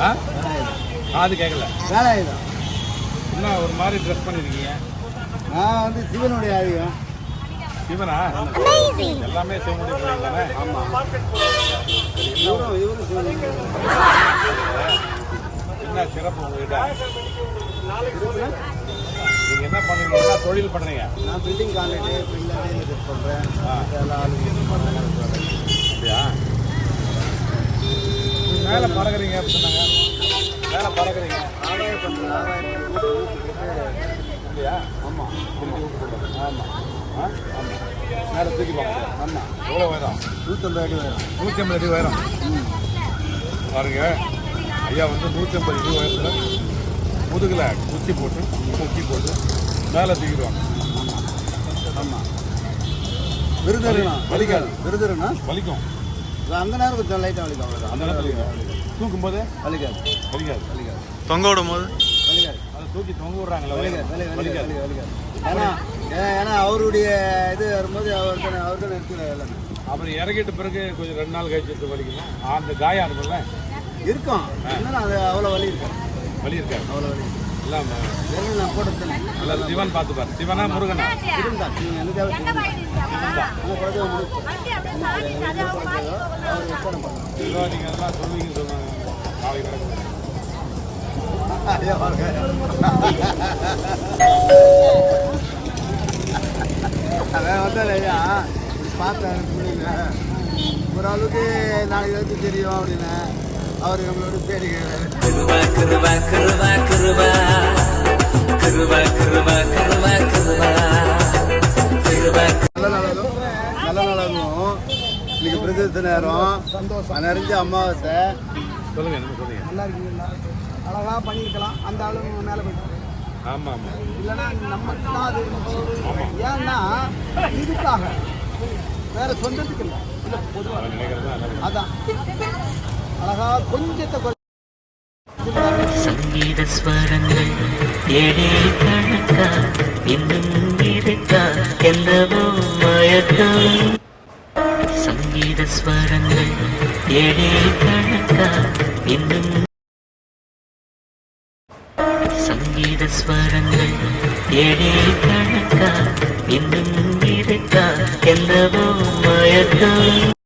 ஆ? காது கேட்கல வேலாயுதம் என்ன ஒரு மாதிரி ட்ரெஸ் பண்ணிருக்கீங்க? நான் வந்து சிவனுடைய ஆதிகம் சிவனா? எல்லாமே சிவனுடைய பிள்ளைங்க தானே? ஆமாம் இவரும் இவரும் சிவனுடைய என்ன சிறப்பு உங்ககிட்ட? நீங்க என்ன பண்ணுறீங்க? என்ன தொழில் பண்றீங்க? நான் பில்டிங் கான்ட்ராக்டு பில்டிங் பண்ணுறேன் மேலே பறக்குறீங்க அப்படி சொன்னாங்க. மேலே பறக்குறீங்க. ஆதாயம் ஆதாயம் ஆமாம் ஆமாம் ஆ? ஆமாம் மேலே தூக்கி பார்க்க ஆமாம் எவ்வளோ உயரம்? நூற்றம்பது அடி வரும் நூற்றி ஐம்பது அடி உயரம். பாருங்க. ஐயா வந்து நூற்றி ஐம்பது அடி உயரத்தில் முதுகில் குச்சி போட்டு குச்சி போட்டு மேலே தூக்கிடுவாங்க. ஆமாம் விருதுருணும் வலிக்காது. விருதுருணும் வலிக்கும். அந்த நேரம் கொஞ்சம் லைட்டாக வலிக்கும் அவ்வளோதான் அந்த நேரத்தில் தூக்கும் போது வலிக்காது. வலிக்காது. வலிக்காது. தொங்க விடும் போது வலிக்காது. அதை தூக்கி தொங்க விடுறாங்களா வலிக்காது. வலி வலிக்காது வலிக்காது. ஏன்னா ஏன்னா- ஏன்னா அவருடைய இது வரும்போது அவர் தான் அவர் தான் எடுத்துக்கிறார் எல்லாமே அப்புறம் இறக்கிட்ட பிறகு கொஞ்சம் ரெண்டு நாள் கழிச்சு வலிக்குமா? அந்த காயம் இருக்கும்ல? இருக்கும். அது அவ்வளோ வலி இருக்கும் வலி இருக்காது. அவ்வளோ வலி அல்ல சிவன் பார்த்துப்பார் சிவனா முருகனா? நீங்கள் எல்லாம் சொல்லுவீங்கன்னு சொன்னாங்க. காலை கிடக்கு. அவன் வந்தது ஐயா பார்த்தேன் முடியல ஒரு அளவுக்கு நாளைக்கு தெரியும் அப்படின்னு அவர் நம்மளோட பேடிக்கிறார் நல்ல நாளும் இன்னைக்கு நேரம். சந்தோஷம். நிறைஞ்ச அமாவாசை சொல்லுங்க என்ன சொல்லுங்க நல்லா இருக்கீங்களா? அழகா பண்ணியிருக்கலாம். அந்த ஆளு மேலே போயிட்டாரு ஆமாம் ஆமாம் இல்லைன்னா நமக்கு தான் அது ஏன்னா இதுக்காக. வேற சொந்தத்துக்கு இல்லை. பொதுவாக. அதான். அழகா கொஞ்சத்தை சங்கீத ஸ்வரங்கள் ஏழே கணக்கா இன்னும் இருக்கா என்னவோ மயக்கம் சங்கீத ஸ்வரங்கள் ஏழே கணக்கா இன்னும் சங்கீத ஸ்வரங்கள் ஏழே கணக்கா இன்னும் இருக்கா என்னவோ மயக்கம்